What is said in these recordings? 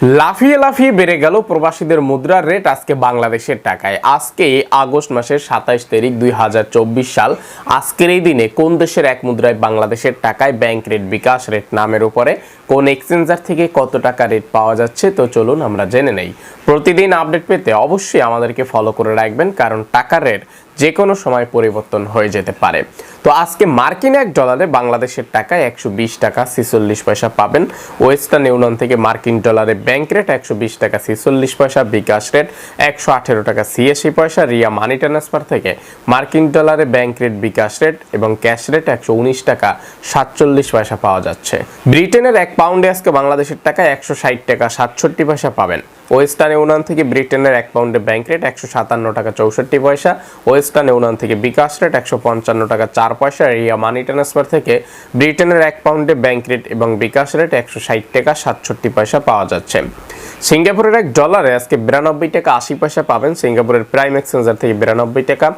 লাফিয়ে লাফিয়ে বেড়ে গেল প্রবাসীদের মুদ্রার রেট আজকে বাংলাদেশের টাকায়। আজকে আগস্ট মাসের সাতাইশ তারিখ দুই চব্বিশ সাল। আজকের এই দিনে কোন দেশের এক মুদ্রায় বাংলাদেশের টাকায় ব্যাংক রেট বিকাশ, রেট নামের উপরে? কোন এক্সচেঞ্জার থেকে কত টাকা রেট পাওয়া যাচ্ছে? তো চলুন আমরা জেনে নেই। প্রতিদিন আপডেট পেতে অবশ্যই আমাদেরকে ফলো করে রাখবেন, কারণ টাকার রেট যে কোনো সময় পরিবর্তন হয়ে যেতে পারে। তো আজকে মার্কিন এক ডলারে বাংলাদেশের টাকায় একশো বিশ টাকা ছিচল্লিশ পয়সা পাবেন। ওয়েস্টার্ন ইউনিয়ন থেকে মার্কিন ডলারে ব্যাংক রেট একশো বিশ টাকা ছিচল্লিশ পয়সা, বিকাশ রেট একশো আঠেরো টাকা ছিয়াশি পয়সা, রিয়া মানি ট্রান্সফার থেকে মার্কিন ডলারে ব্যাংক রেট, বিকাশ রেট এবং ক্যাশ রেট একশো উনিশ টাকা সাতচল্লিশ পয়সা পাওয়া যাচ্ছে। ব্রিটেনের এক পাউন্ডে আজকে বাংলাদেশের টাকায় একশো ষাট টাকা সাতষট্টি পয়সা পাবেন। ওয়েস্টার্ন ইউনিয়ন থেকে ব্রিটেনের এক পাউন্ডে ব্যাংক রেট একশো সাতান্ন টাকা চৌষট্টি পয়সা, ওয়েস্টার্ন ইউনিয়ন থেকে বিকাশ রেট একশো পঞ্চান্ন টাকা চার পয়সা রিয়া মানি ট্রান্সফার থেকে ব্রিটেনের এক পাউন্ডে ব্যাংক রেট এবং বিকাশ রেট একশো ষাট টাকা সাতষট্টি পয়সা পাওয়া যাচ্ছে। সিঙ্গাপুরের এক ডলারে আজকে বিরানব্বই টাকা আশি পয়সা পাবেন। সিঙ্গাপুরের প্রাইম এক্সচেঞ্জার থেকে বিরানব্বই টাকা,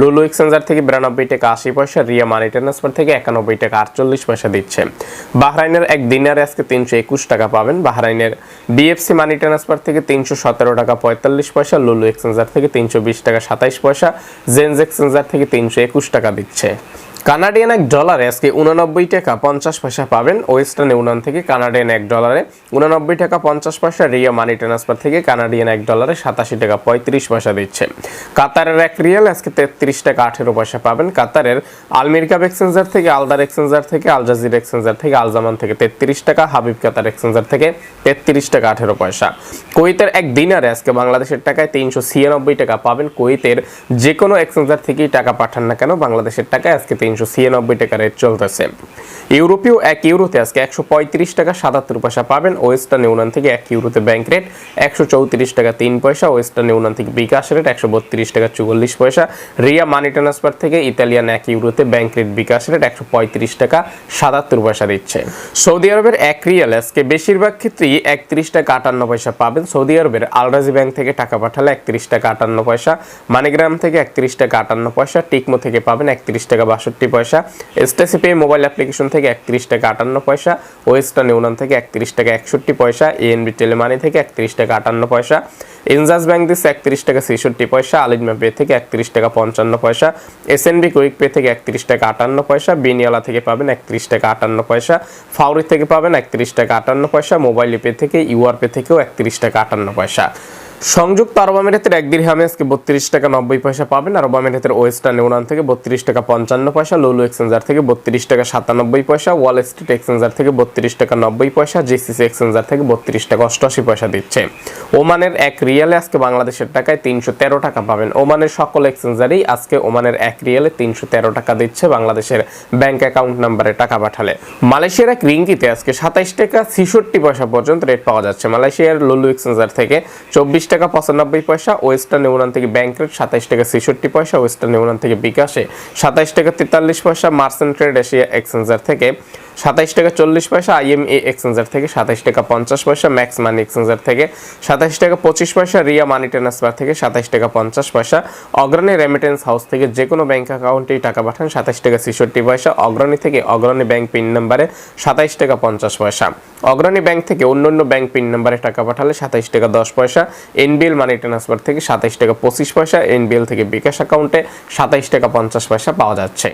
লুলু এক্সচেঞ্জার থেকে বিরানব্বই টাকা আশি পয়সা, রিয়া মানি ট্রান্সফার থেকে একানব্বই টাকা আটচল্লিশ পয়সা দিচ্ছে। বাহরাইনের এক দিনারে আজকে তিনশো একুশ টাকা পাবেন। বাহরাইনের বিএফসি মানি ট্রান্সফার থেকে তিনশো সতেরো টাকা পঁয়তাল্লিশ পয়সা, লুলু এক্সচেঞ্জার থেকে তিনশো বিশ টাকা সাতাইশ পয়সা জেন্স এক্সচেঞ্জার থেকে তিনশো একুশ টাকা দিচ্ছে। কানাডিয়ান এক ডলারে আজকে উননব্বই টাকা পঞ্চাশ পয়সা পাবেন। ওয়েস্টার্ন ইউনিয়ন থেকে কানাডিয়ান এক ডলারে উনানব্বই টাকা পঞ্চাশ পয়সা, রিয়া মানি ট্রান্সফার থেকে কানাডিয়ান এক ডলারে সাতাশি টাকা পঁয়ত্রিশ পয়সা দিচ্ছে। কাতারের এক রিয়াল আজকে তেত্রিশ টাকা আঠেরো পয়সা পাবেন। কাতারের আলমির কাপ এক্সচেঞ্জার থেকে, আলদার এক্সচেঞ্জার থেকে আলজাজির এক্সচেঞ্জার থেকে আলজামান থেকে তেত্রিশ টাকা, হাবিব কাতার এক্সচেঞ্জার থেকে তেত্রিশ টাকা আঠেরো পয়সা। কুয়েতের এক দিনারে আজকে বাংলাদেশের টাকায় তিনশো ছিয়ানব্বই টাকা পাবেন। কুয়েতের যে কোনো এক্সচেঞ্জার থেকেই টাকা পাঠান না কেন, বাংলাদেশের টাকায় আজকে তিনশো ছিয়ানব্বই টাকা রেট চলতেছে। ইউরোপীয় এক ইউরোতে আজকে একশো পঁয়ত্রিশ টাকা সাতাত্তর পয়সা পাবেন। ওয়েস্টার্ন ইউনিয়ন থেকে এক ইউরোতে ব্যাংক রেট একশো চৌত্রিশ টাকা তিন পয়সা। ওয়েস্টার্ন ইউনিয়ন থেকে বিকাশ রেট একশো বত্রিশ টাকা চুয়াল্লিশ পয়সা। রিয়া মানি ট্রান্সফার থেকে ইতালিয়ান এক ইউরোতে ব্যাংক রেট বিকাশ রেট একশো পঁয়ত্রিশ টাকা সাতাত্তর পয়সা দিচ্ছে। সৌদি আরবের এক রিয়াল আজকে বেশিরভাগ ক্ষেত্রেই একত্রিশ টাকা আটান্ন পয়সা পাবেন। সৌদি আরবের আলরাজি ব্যাংক থেকে টাকা পাঠালে একত্রিশ টাকা আটান্ন পয়সা। মানিগ্রাম থেকে একত্রিশ টাকা আটান্ন পয়সা। টিকমো থেকে পাবেন একত্রিশ টাকা বাষট্টি পয়সা। এসটিসি পে মোবাইল অ্যাপ্লিকেশন থেকে একত্রিশ টাকা আটান্ন পয়সা। ওয়েস্টার্ন ইউনিয়ন থেকে একত্রিশ টাকা একষট্টি পয়সা। এএনবি টেলিমানি থেকে একত্রিশ টাকা আটান্ন পয়সা। ইনজাস ব্যাংক দিচ্ছে একত্রিশ টাকা ছেষট্টি পয়সা। আলিজমা পে থেকে একত্রিশ টাকা পঞ্চান্ন পয়সা। এসএনবি কুইক পে থেকে একত্রিশ টাকা আটান্ন পয়সা। বিনিয়ালা থেকে পাবেন একত্রিশ টাকা আটান্ন পয়সা। ফাউরি থেকে পাবেন একত্রিশ টাকা আটান্ন পয়সা। মোবাইল পে থেকে ইউআর পে থেকেও একত্রিশ টাকা আটান্ন পয়সা। সংযুক্ত আরব আমিরাতের এক দিরহামে আজকে বত্রিশ টাকা নব্বই পয়সা পাবেন আরব আমিরাতের ওয়েস্টার্ন ইউনিয়ন থেকে বত্রিশ টাকা পঞ্চান্ন পয়সা, লুলু এক্সচেঞ্জার থেকে বত্রিশ টাকা সাতানব্বই পয়সা, ওয়াল স্ট্রিট এক্সচেঞ্জার থেকে বত্রিশ টাকা নব্বই পয়সা, জিসিসি এক্সচেঞ্জার থেকে বত্রিশ টাকা অষ্টআশি পয়সা দিচ্ছে। ওমানের এক রিয়ালে আজকে বাংলাদেশের টাকায় তিনশো তেরো টাকা পাবেন। ওমানের সকল এক্সচেঞ্জারেই আজকে ওমানের এক রিয়ালে তিনশো তেরো টাকা দিচ্ছে বাংলাদেশের ব্যাংক অ্যাকাউন্ট নাম্বারে টাকা পাঠালে। মালয়েশিয়ার এক রিঙ্গিতে আজকে সাতাইশ টাকা ছিষট্টি পয়সা পর্যন্ত রেট পাওয়া যাচ্ছে। মালয়েশিয়ার লুলু এক্সচেঞ্জার থেকে চব্বিশ টাকা পঁচানব্বই পয়সা, ওয়েস্টার্ন ইউনিয়ন থেকে ব্যাংক রেট সাতাইশ টাকা ছেষট্টি পয়সা, ওয়েস্টার্ন ইউনিয়ন থেকে বিকাশে সাতাইশ টাকা তেতাল্লিশ পয়সা মার্সেন্ট ট্রেড এশিয়া এক্সচেঞ্জার থেকে সাতাইশ টাকা চল্লিশ পয়সা আইএমএ এক্সচেঞ্জার থেকে সাতাইশ টাকা পঞ্চাশ পয়সা ম্যাক্স মানি এক্সচেঞ্জার থেকে সাতাইশ টাকা পঁচিশ পয়সা রিয়া মানি ট্রান্সফার থেকে সাতাইশ টাকা পঞ্চাশ পয়সা। অগ্রণী রেমিটেন্স হাউস থেকে যে কোনো ব্যাঙ্ক অ্যাকাউন্টেই টাকা পাঠান, সাতাইশ টাকা ছেষট্টি পয়সা। অগ্রণী থেকে অগ্রণী ব্যাংক পিন নাম্বারে সাতাইশ টাকা পঞ্চাশ পয়সা। অগ্রণী ব্যাংক থেকে অন্য অন্য ব্যাংক পিন নাম্বারে টাকা পাঠালে সাতাইশ টাকা দশ পয়সা। এনবিএল মানি ট্রান্সফার থেকে সাতাইশ টাকা পঁচিশ পয়সা। এনবিএল থেকে বিকাশ অ্যাকাউন্টে সাতাইশ টাকা পঞ্চাশ পয়সা পাওয়া যাচ্ছে।